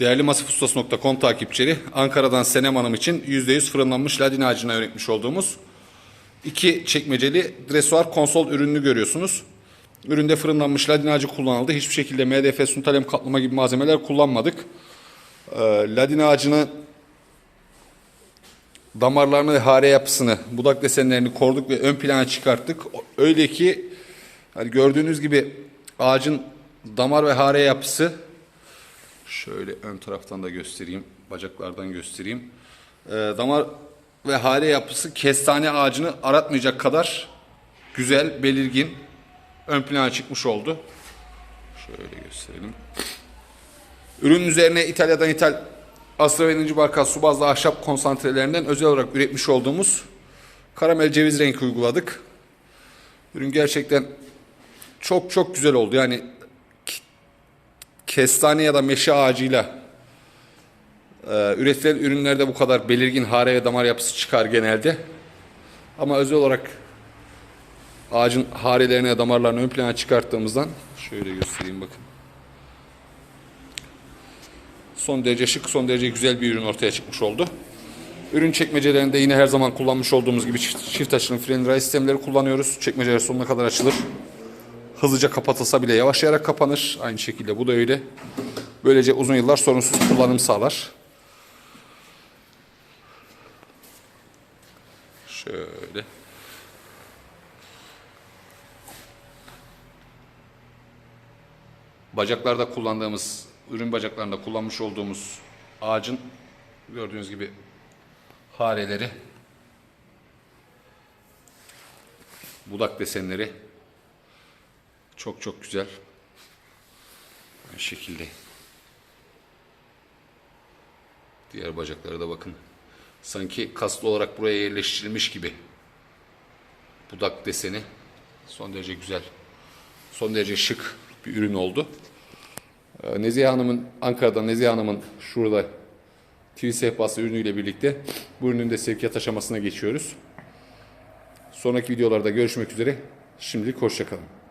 Değerli masifustas.com takipçileri, Ankara'dan Senem Hanım için %100 fırınlanmış ladin ağacına üretmiş olduğumuz iki çekmeceli dresuar konsol ürününü görüyorsunuz. Üründe fırınlanmış ladin ağacı kullanıldı. Hiçbir şekilde MDF, suntalem kaplama gibi malzemeler kullanmadık. Ee, ladin ağacını damarlarını ve hare yapısını, budak desenlerini koruduk ve ön plana çıkarttık. Öyle ki hani gördüğünüz gibi ağacın damar ve hare yapısı şöyle ön taraftan da göstereyim, bacaklardan göstereyim. Ee, damar ve hare yapısı kestane ağacını aratmayacak kadar güzel, belirgin ön plana çıkmış oldu. Şöyle gösterelim. Ürünün üzerine İtalya'dan ithal Astra ve Ninci Barka su bazlı ahşap konsantrelerinden özel olarak üretmiş olduğumuz karamel ceviz rengi uyguladık. Ürün gerçekten çok çok güzel oldu. Yani kestane ya da meşe ağacıyla e, üretilen ürünlerde bu kadar belirgin hare ve damar yapısı çıkar genelde. Ama özel olarak ağacın harelerine, damarlarını ön plana çıkarttığımızdan şöyle göstereyim bakın. Son derece şık, son derece güzel bir ürün ortaya çıkmış oldu. Ürün çekmecelerinde yine her zaman kullanmış olduğumuz gibi çift, çift açılım fren sistemleri kullanıyoruz. Çekmeceler sonuna kadar açılır. Hızlıca kapatılsa bile yavaşlayarak kapanır. Aynı şekilde bu da öyle. Böylece uzun yıllar sorunsuz kullanım sağlar. Şöyle. Bacaklarda kullandığımız, ürün bacaklarında kullanmış olduğumuz ağacın gördüğünüz gibi hareleri, budak desenleri çok çok güzel. Aynı şekilde. Diğer bacaklara da bakın. Sanki kaslı olarak buraya yerleştirilmiş gibi. Budak deseni son derece güzel. Son derece şık bir ürün oldu. Ee, Nezihe Hanım'ın Ankara'da Nezihe Hanım'ın şurada TV sehpası ürünüyle birlikte bu ürünün de sevkiyat aşamasına geçiyoruz. Sonraki videolarda görüşmek üzere. Şimdilik hoşçakalın.